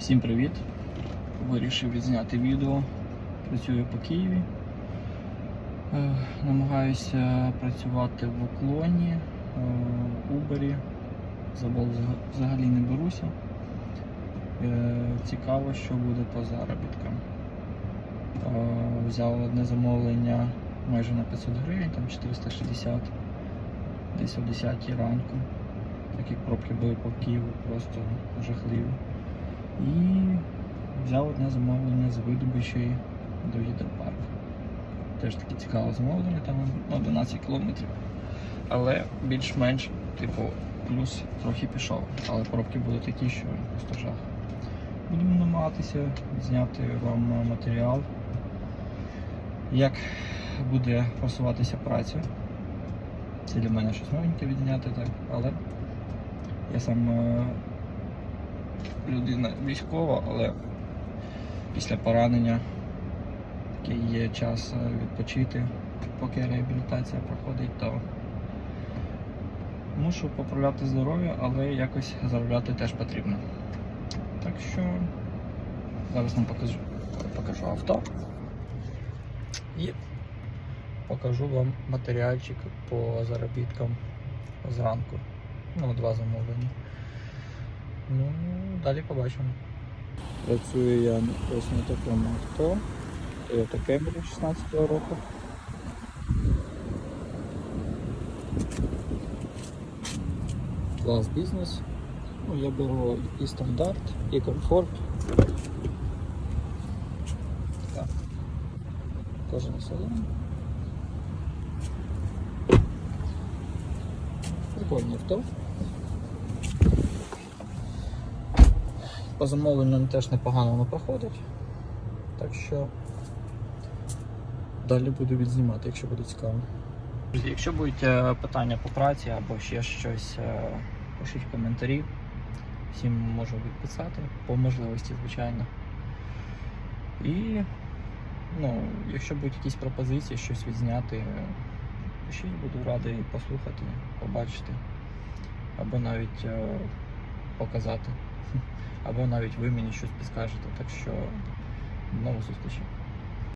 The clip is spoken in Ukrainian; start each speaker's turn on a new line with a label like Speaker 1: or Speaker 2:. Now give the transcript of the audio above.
Speaker 1: Всім привіт! Вирішив відзняти відео. Працюю по Києві. Е, Намагаюся працювати в уклоні, е, Убері. За Болт взаг- взагалі не беруся. Е, Цікаво, що буде по заробіткам. Взяв одне замовлення майже на 500 гривень, там 460, десь о 10 ранку. Так як пробки були по Києву, просто жахливі. І взяв одне замовлення з видобичі до гідропарку. Теж таке цікаве замовлення, там 11 кілометрів. Але більш-менш, типу, плюс трохи пішов. Але пробки були такі, що просто жах. Будемо намагатися зняти вам матеріал, як буде просуватися праця. Це для мене щось новеньке відняти, так, але я сам е, людина військова, але після поранення такий є час е, відпочити, поки реабілітація проходить, то мушу поправляти здоров'я, але якось заробляти теж потрібно. Так що зараз вам покажу, покажу авто і покажу вам матеріальчик по заробіткам зранку. Ну, два замовлення. Ну, далі побачимо. Працюю я ось на такому авто. Toyota Camry 16 року. Клас бізнес. Ну, я беру і стандарт, і комфорт. Так. Кожен салон. Прикольне авто. По замовленням теж непогано воно проходить. Так що далі буду відзнімати, якщо буде цікаво. Якщо будуть е, питання по праці або ще щось, е, пишіть коментарі. Всім можу відписати, по можливості, звичайно. І ну, якщо будуть якісь пропозиції, щось відзняти, е, пишіть, буду радий послухати, побачити, або навіть показати, або навіть ви мені щось підскажете. Так що до нових зустрічей.